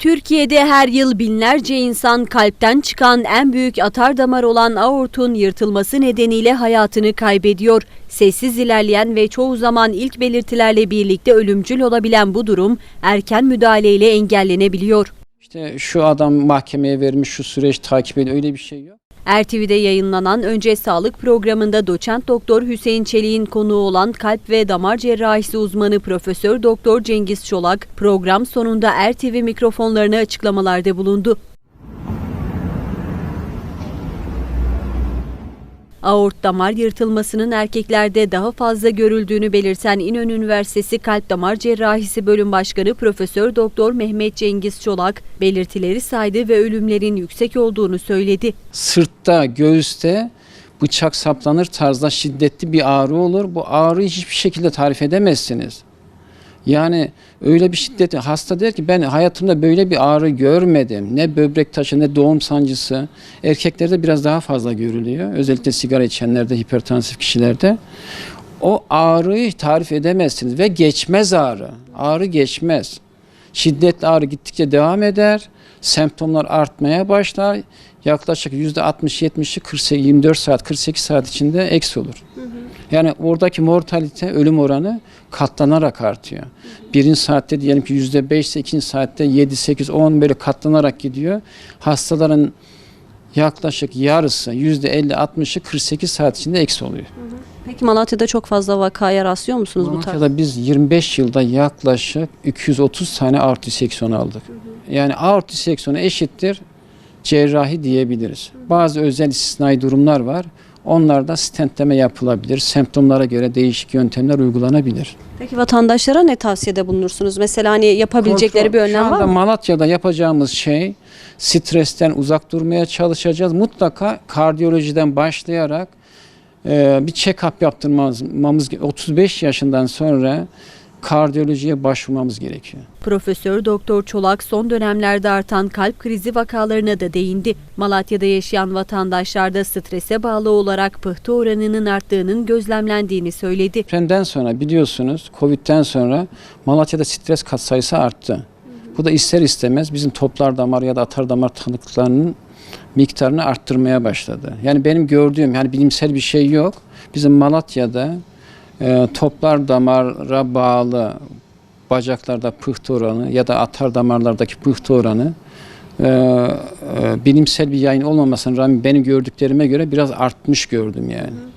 Türkiye'de her yıl binlerce insan kalpten çıkan en büyük atar damar olan aortun yırtılması nedeniyle hayatını kaybediyor. Sessiz ilerleyen ve çoğu zaman ilk belirtilerle birlikte ölümcül olabilen bu durum erken müdahaleyle engellenebiliyor. İşte şu adam mahkemeye vermiş, şu süreç takip ediyor. Öyle bir şey yok. RTV'de yayınlanan Önce Sağlık programında doçent doktor Hüseyin Çelik'in konuğu olan kalp ve damar cerrahisi uzmanı Profesör Doktor Cengiz Çolak program sonunda RTV mikrofonlarına açıklamalarda bulundu. Aort damar yırtılmasının erkeklerde daha fazla görüldüğünü belirten İnönü Üniversitesi Kalp Damar Cerrahisi Bölüm Başkanı Profesör Doktor Mehmet Cengiz Çolak belirtileri saydı ve ölümlerin yüksek olduğunu söyledi. Sırtta, göğüste bıçak saplanır tarzda şiddetli bir ağrı olur. Bu ağrıyı hiçbir şekilde tarif edemezsiniz. Yani öyle bir şiddetli hasta der ki ben hayatımda böyle bir ağrı görmedim. Ne böbrek taşı ne doğum sancısı. Erkeklerde biraz daha fazla görülüyor. Özellikle sigara içenlerde, hipertansif kişilerde. O ağrıyı tarif edemezsiniz ve geçmez ağrı. Ağrı geçmez. Şiddetli ağrı gittikçe devam eder. Semptomlar artmaya başlar. Yaklaşık %60-70'i 48 24 saat, 48 saat içinde eksi olur. Yani oradaki mortalite, ölüm oranı katlanarak artıyor. Birinci saatte diyelim ki yüzde beş ise ikinci saatte 7, 8, 10 böyle katlanarak gidiyor. Hastaların yaklaşık yarısı yüzde 50, 60'ı 48 saat içinde eksi oluyor. Peki Malatya'da çok fazla vakaya rastlıyor musunuz bu tarz? Malatya'da biz 25 yılda yaklaşık 230 tane aort diseksiyonu aldık. Yani aort diseksiyonu eşittir cerrahi diyebiliriz. Bazı özel istisnai durumlar var. Onlarda stentleme yapılabilir. Semptomlara göre değişik yöntemler uygulanabilir. Peki vatandaşlara ne tavsiyede bulunursunuz? Mesela hani yapabilecekleri Kontrol. bir önlem Şu var anda mı? Malatya'da yapacağımız şey stresten uzak durmaya çalışacağız. Mutlaka kardiyolojiden başlayarak e, bir check-up yaptırmamız 35 yaşından sonra kardiyolojiye başvurmamız gerekiyor. Profesör Doktor Çolak son dönemlerde artan kalp krizi vakalarına da değindi. Malatya'da yaşayan vatandaşlarda strese bağlı olarak pıhtı oranının arttığının gözlemlendiğini söyledi. Depremden sonra biliyorsunuz Covid'den sonra Malatya'da stres katsayısı arttı. Bu da ister istemez bizim toplar damar ya da atar damar tanıklıklarının miktarını arttırmaya başladı. Yani benim gördüğüm yani bilimsel bir şey yok. Bizim Malatya'da e, toplar damara bağlı bacaklarda pıhtı oranı ya da atar damarlardaki pıhtı oranı e, e, bilimsel bir yayın olmamasına rağmen benim gördüklerime göre biraz artmış gördüm yani.